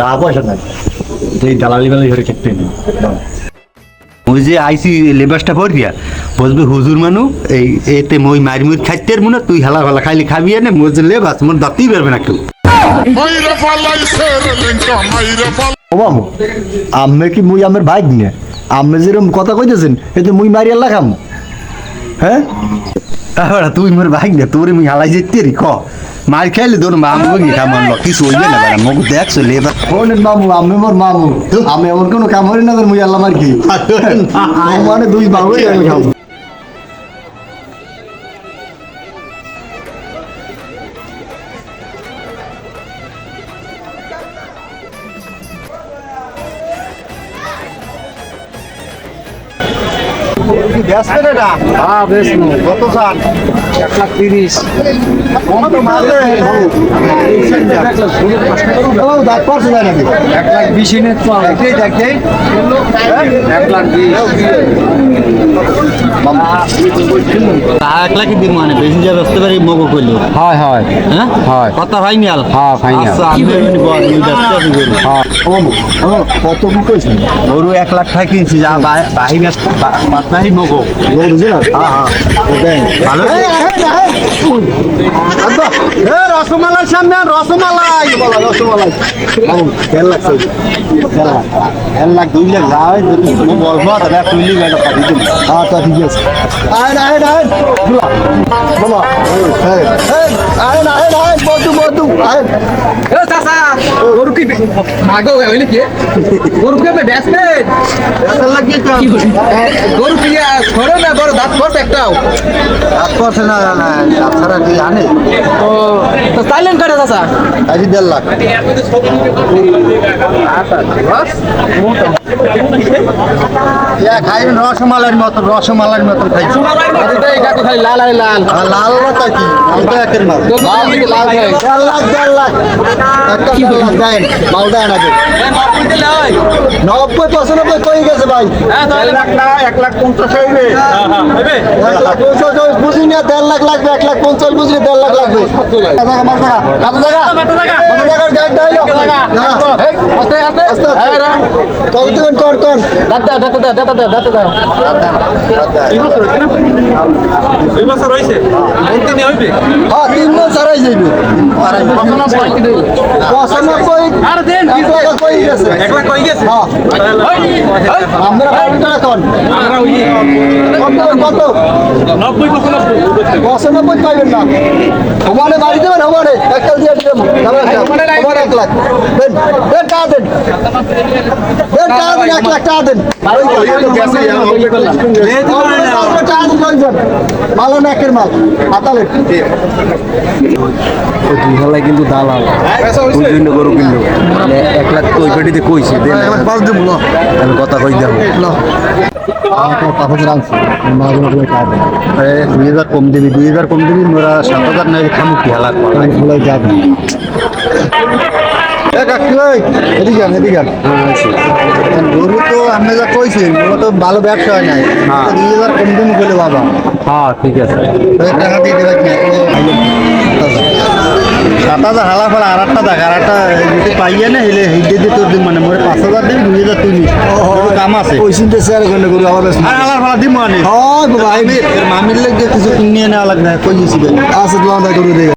টাকা পয়সা নাই এই দালালি ধরে খেতে ওই যে আইসি লেবাসটা পড়িয়া বলবে হুজুর মানু এই এতে মই মারি মুড়ি খাইতে পারব না তুই হেলা হেলা খাইলে খাবি না মোর যে লেবাস মোর দাঁতেই পারবে না কেউ। আম্মে কি মুই আমের ভাই নিয়ে? আম্মে যেরকম কথা কইতেছেন এতে মুই মারি আল্লাহ খাম। হ্যাঁ? তুই মোর ভাই না তোরে মুই হালাই যেতে রি ক? মার খাইলে তোর মা মুগি খামান কিছু হইবে না বাড়া মগু দেখছ লেবার শোনেন মামু আমি মোর মামু। আমি এমন কোনো কাম করি না তোর মুই আল্লাহ মার কি? মানে দুই বাবুই আমি এটা হ্যাঁ বেশ কত সাল এক লাখ তিরিশ এক লাখ বিশ এনে তো এটাই দেখে এক লাখ বিশ এক লাখই দিব মানে বেশি যা ব্যস্ত পারি মগু কইলো হয় হয় হ্যাঁ। হয়। ফাইনাল কত কি কইছেন? গরু এক লাখ টাকা কিনছি যা বাহির বাহি মগু। গরু বুঝলেন হ্যাঁ হ্যাঁ। ভালো? রসমালাই সামনে রসমালাই বলা রসমালাই। লাখ দুই লাখ যা হয় বলব তাহলে তুই লিখে একটা পাঠিয়ে হ্যাঁ তা ঠিক আছে। আয় না আয় না আয় বাবা হ্যাঁ আয় না আয় না আয় বদু বদু আয়। গরু কি মাগো হইলে কি গরু কে বেচবে গরু? কি ছড়ে না গরু দাঁত করতে একটাও? রাত করছে না না আপনারা কি ও তো করে দাসা আজ দেড় লাখ। ইয়া খাইবেন রসমালাইয়ের মতন রসমালাইয়ের মতন খাইছি এটাই কাকু খালি লাল আর লাল লাল মাথা কি লালটা একের মাল লাল দিকে লাল হয় দেড় লাখ দেড় লাখ একটা দেড় লাখ দেন মাল দেন আগে নব্বই পঁচানব্বই কই গেছে ভাই এক লাখ না এক লাখ পঞ্চাশ হইবে এক লাখ পঞ্চাশ বুঝি না দেড় লাখ লাগবে এক লাখ পঞ্চাশ বুঝি দেড় লাখ লাগবে টাকা, মাল কত টাকা? কত টাকার গাড়ি দাইলো? না, এই, আস্তে, আস্তে, আস্তে। কত দিবেন, কর, কর। দাঁত দাঁত দাঁত দাঁত দাঁত দাঁত দাঁত হ্যাঁ, তিন মাস হারাই যাইবে। পঁচানব্বই, এক লাখ কই গেছে? হ্যাঁ। পাইবেন না। সমানে বাড়ি দেবেন সমানে একটা দিয়ে দেবো সমান এক লাখ। দেন দেন টাকা দেন। দেন টাকা দেন এক লাখ টাকা দেন। মাল একের মাল হাতালে দুহালাই কিন্তু দালাল। ওই গরু কিনলো। মানে এক লাখ তো পেটিতে কইছে দেন পাঁচ দেবো আমি কথা কই দাম দুই হাজার কম দিবি দুই হাজার কম দিবি মোরা সাত হাজার নাই খামু কি হালাক যাবে গরু তো আপনি যা কইছেন ওগুলো তো ভালো ব্যবসা হয় নাই। দুই হাজার কম দিন বলে বাবা। হ্যাঁ ঠিক আছে। টাকা দিয়ে দেবে সাত হাজার। হালা ফেলা আর একটা দেখ। আর একটা যদি পাইয়ে না হেলে হেঁটে দিয়ে তোর দিন মানে মোরে পাঁচ হাজার দিবি দুই হাজার তুই নিস। কাম আছে। ওই চিন্তা শেয়ার করে গরু আবার আর হালার ফেলা দিব মানে। হয় বাবা মামির লেগে কিছু কিনে নেওয়া লাগবে কই গেছি আছে তোমার গরু দিয়ে।